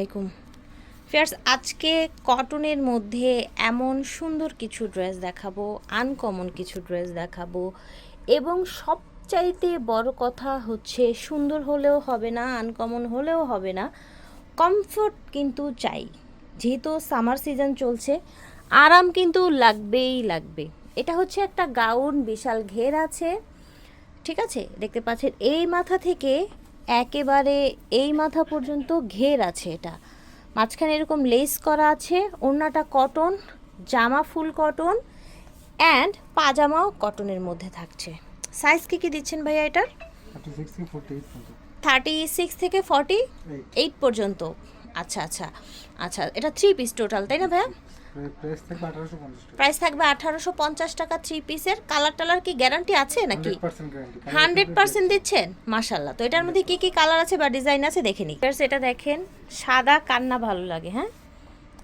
আলাইকুম। ফিয়ার্স, আজকে কটনের মধ্যে এমন সুন্দর কিছু ড্রেস দেখাবো আনকমন কিছু ড্রেস দেখাবো এবং সবচাইতে বড় কথা হচ্ছে, সুন্দর হলেও হবে না আনকমন হলেও হবে না কমফোর্ট কিন্তু চাই। যেহেতু সামার সিজন চলছে, আরাম কিন্তু লাগবেই লাগবে। এটা হচ্ছে একটা গাউন বিশাল ঘের আছে, ঠিক আছে? দেখতে পাচ্ছেন, এই মাথা থেকে একেবারে এই মাথা পর্যন্ত ঘের আছে এটা। মাঝখানে এরকম লেস করা আছে ওড়নাটা কটন জামা ফুল কটন অ্যান্ড পাজামাও কটনের মধ্যে থাকছে। সাইজ কী কী দিচ্ছেন ভাইয়া এটার? থার্টি সিক্স থেকে ফর্টি এইট পর্যন্ত। আচ্ছা আচ্ছা আচ্ছা এটা থ্রি পিস টোটাল তাই না ভাইয়া? প্রাইস থাকবে আঠারোশো পঞ্চাশ টাকা। প্রাইস থাকবে আঠারোশো পঞ্চাশ টাকা থ্রি পিসের কালার টালার কি গ্যারান্টি আছে নাকি? হান্ড্রেড পার্সেন্ট দিচ্ছেন? মাশাল্লাহ তো এটার মধ্যে কি কি কালার আছে বা ডিজাইন আছে দেখে নিই। এটা দেখেন সাদা কান্না ভালো লাগে হ্যাঁ?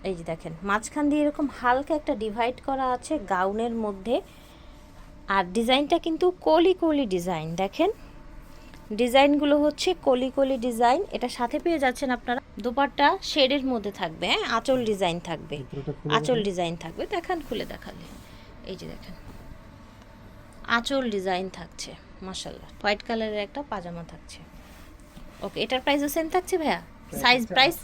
এই যে দেখেন মাঝখান দিয়ে এরকম হালকা একটা ডিভাইড করা আছে গাউনের মধ্যে। আর ডিজাইনটা কিন্তু কলি কলি ডিজাইন দেখেন? ডিজাইনগুলো হচ্ছে কলি কলি ডিজাইন এটা সাথে পেয়ে যাচ্ছেন আপনারা। দুপাট্টা শেডের মধ্যে থাকবে হ্যাঁ? আঁচল ডিজাইন থাকবে। আঁচল ডিজাইন থাকবে। দেখান খুলে দেখালে। এই যে দেখেন। আঁচল ডিজাইন থাকছে মাশাল্লাহ হোয়াইট কালারের একটা পাজামা থাকছে। ওকে এটার প্রাইসও সেম থাকছে ভাইয়া? সাইজ প্রাইস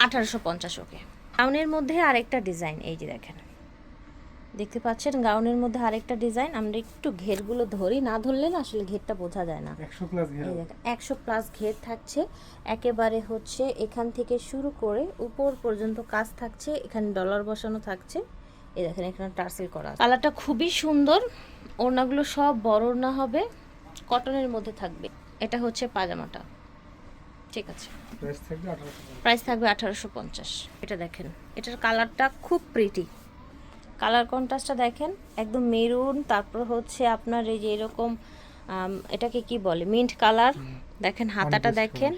আঠারোশো পঞ্চাশ। ওকে। গাউনের মধ্যে আরেকটা ডিজাইন এই যে দেখেন। দেখতে পাচ্ছেন গাউনের মধ্যে আরেকটা ডিজাইন। আমরা একটু ঘেরগুলো ধরি না ধরলে না আসলে ঘেরটা বোঝা যায় না। একশো প্লাস ঘেরা। একশো প্লাস ঘের থাকছে। একেবারে হচ্ছে এখান থেকে শুরু করে উপর পর্যন্ত কাজ থাকছে এখানে ডলার বসানো থাকছে। এই দেখেন এখানে টার্সেল করা কালারটা খুবই সুন্দর ওড়নাগুলো সব বড় ওড়না হবে কটনের মধ্যে থাকবে। এটা হচ্ছে পাজামাটা। ঠিক আছে। প্রাইস থাকবে আঠারোশো পঞ্চাশ। এটা দেখেন এটার কালারটা খুব প্রিটি কালার কন্ট্রাস্টটা দেখেন একদম মেরুন তারপর হচ্ছে আপনার এই যে এরকম এটাকে কি বলে মিন্ট কালার দেখেন হাতাটা দেখেন।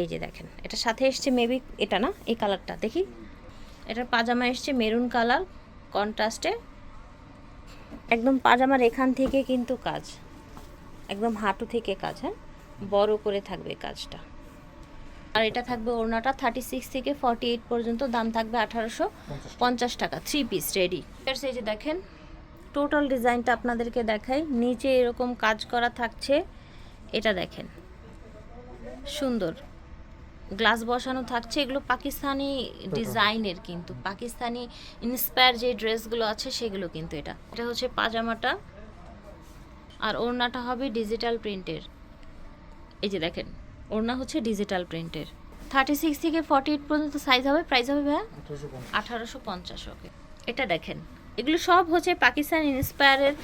এই যে দেখেন এটার সাথে এসছে মেবি এটা না এই কালারটা দেখি। এটার পাজামা এসছে মেরুন কালার কন্ট্রাস্টে। একদম পাজামার এখান থেকে কিন্তু কাজ একদম হাঁটু থেকে কাজ হ্যাঁ? বড় করে থাকবে কাজটা। আর এটা থাকবে ওড়নাটা থার্টি সিক্স থেকে ফর্টি এইট পর্যন্ত দাম থাকবে আঠারোশো পঞ্চাশ টাকা। থ্রি পিস রেডি এই যে দেখেন টোটাল ডিজাইনটা আপনাদেরকে দেখাই নিচে এরকম কাজ করা থাকছে এটা দেখেন সুন্দর। গ্লাস বসানো থাকছে এগুলো পাকিস্তানি ডিজাইনের কিন্তু পাকিস্তানি ইন্সপায়ার যে ড্রেসগুলো আছে সেগুলো কিন্তু এটা। এটা হচ্ছে পাজামাটা আর ওড়নাটা হবে ডিজিটাল প্রিন্টের এই যে দেখেন ওড়না হচ্ছে ডিজিটাল প্রিন্টের থার্টি সিক্স থেকে ফর্টি এইট পর্যন্ত সাইজ হবে প্রাইস হবে ভাইয়া? আঠারোশো পঞ্চাশ। ওকে এটা দেখেন এগুলো সব হচ্ছে পাকিস্তান ইন্সপায়ারের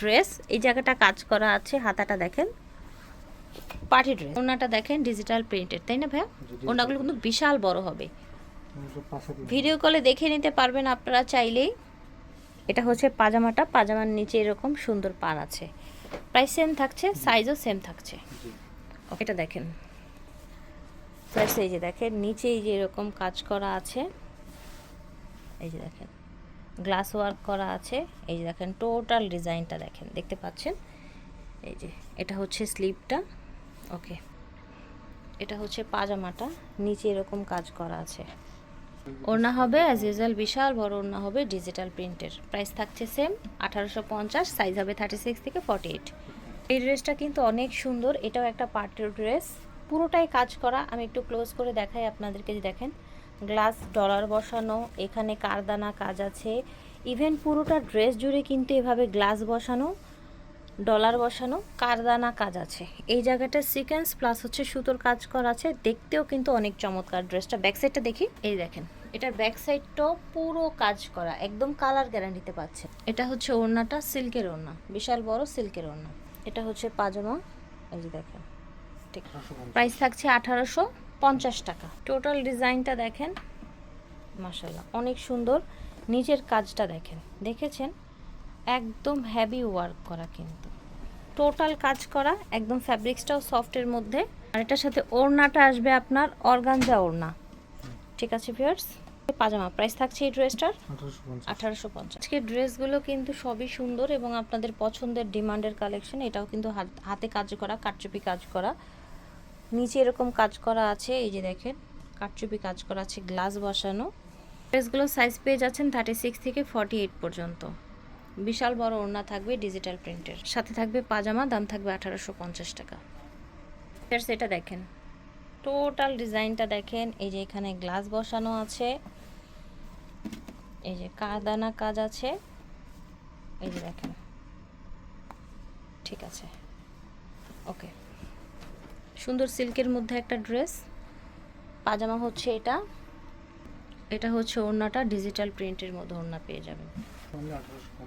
ড্রেস এই জায়গাটা কাজ করা আছে হাতাটা দেখেন। পার্টি ড্রেস ওনাটা দেখেন ডিজিটাল প্রিন্টের তাই না ভাইয়া? ওনাগুলো কিন্তু বিশাল বড় হবে। ভিডিও কলে দেখে নিতে পারবেন আপনারা চাইলেই। এটা হচ্ছে পাজামাটা পাজামার নিচে এরকম সুন্দর পান আছে। প্রাইস সেম থাকছে সাইজও সেম থাকছে। এটা দেখেন। প্লাস এই যে দেখেন, নিচে এই যে এরকম কাজ করা আছে। এই যে দেখেন গ্লাস ওয়ার্ক করা আছে। এই যে দেখেন টোটাল ডিজাইনটা দেখেন, দেখতে পাচ্ছেন? এই যে, এটা হচ্ছে স্লিপটা ওকে এটা হচ্ছে পাজামাটা, নিচে এরকম কাজ করা আছে। ওড়না হবে অ্যাজ ইউজুয়াল বিশাল, বড় ওড়না হবে ডিজিটাল প্রিন্টের প্রাইস থাকছে সেম আঠারোশো পঞ্চাশ সাইজ হবে থার্টি সিক্স থেকে ফর্টি এইট এই ড্রেসটা কিন্তু অনেক সুন্দর, এটাও একটা পার্টির ড্রেস পুরোটাই কাজ করা, আমি একটু ক্লোজ করে দেখাই আপনাদেরকে দেখেন গ্লাস ডলার বসানো, এখানে কারদানা কাজ আছে। ইভেন পুরোটা ড্রেস জুড়ে কিন্তু এভাবে গ্লাস বসানো ডলার বসানো, কারদানা কাজ আছে। এই জায়গাটা সিকোয়েন্স প্লাস হচ্ছে সুতোর কাজ করা আছে। দেখতেও কিন্তু অনেক চমৎকার ড্রেসটা ব্যাক সাইডটা দেখি। এই দেখেন, এটার ব্যাক সাইডটাও পুরো কাজ করা, একদম কালার গ্যারান্টিতে পাচ্ছে। এটা হচ্ছে ওড়নাটা সিল্কের ওড়না, বিশাল বড় সিল্কের ওড়না। এটা হচ্ছে পাজামা, এই যে দেখেন। ঠিক। প্রাইস থাকছে আঠারোশো পঞ্চাশ টাকা। টোটাল ডিজাইনটা দেখেন মাসাল্লাহ অনেক সুন্দর। নিচের কাজটা দেখেন দেখেছেন? একদম হ্যাভি ওয়ার্ক করা কিন্তু। টোটাল কাজ করা একদম ফ্যাব্রিক্সটাও সফটের মধ্যে। আর এটার সাথে ওড়নাটা আসবে আপনার অর্গানজা ওড়না। ঠিক আছে ভিউয়ার্স পাজামা প্রাইস থাকছে এই ড্রেসটার আঠারোশো পঞ্চাশ। আজকের ড্রেসগুলো কিন্তু সবই সুন্দর এবং আপনাদের পছন্দের ডিমান্ডের কালেকশন এটাও কিন্তু হাত- হাতে কাজ করা কাটচুপি কাজ করা। নিচে এরকম কাজ করা আছে, এই যে দেখেন কাটচুপি কাজ করা আছে, গ্লাস বসানো। ড্রেসগুলো সাইজ পেয়ে যাচ্ছেন থার্টি সিক্স থেকে ফর্টি এইট পর্যন্ত। বিশাল বড় ওড়না থাকবে ডিজিটাল প্রিন্টের সাথে থাকবে পাজামা, দাম থাকবে আঠারোশো পঞ্চাশ টাকা। সেটা দেখেন। টোটাল ডিজাইনটা দেখেন, এই যে এখানে গ্লাস বসানো আছে। এই যে কাদানা কাজ আছে। এই যে দেখেন। ঠিক আছে। ওকে সুন্দর সিল্কের মধ্যে একটা ড্রেস। পাজামা হচ্ছে এটা। এটা হচ্ছে ওড়নাটা, ডিজিটাল প্রিন্টের মধ্যে ওড়না পেয়ে যাবেন।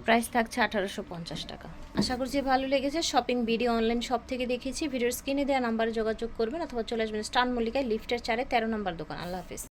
প্রাইস থাকছে আঠারোশো পঞ্চাশ টাকা। আশা করছি ভালো লেগেছে। শপিং ভিডিও অনলাইন শপ থেকে দেখেছি ভিডিওর স্ক্রিনে দেওয়া নাম্বারে যোগাযোগ করবেন অথবা চলে আসবেন স্টান মল্লিকায় লিফটের চারে তেরো নম্বর দোকান। আল্লাহ হাফিজ।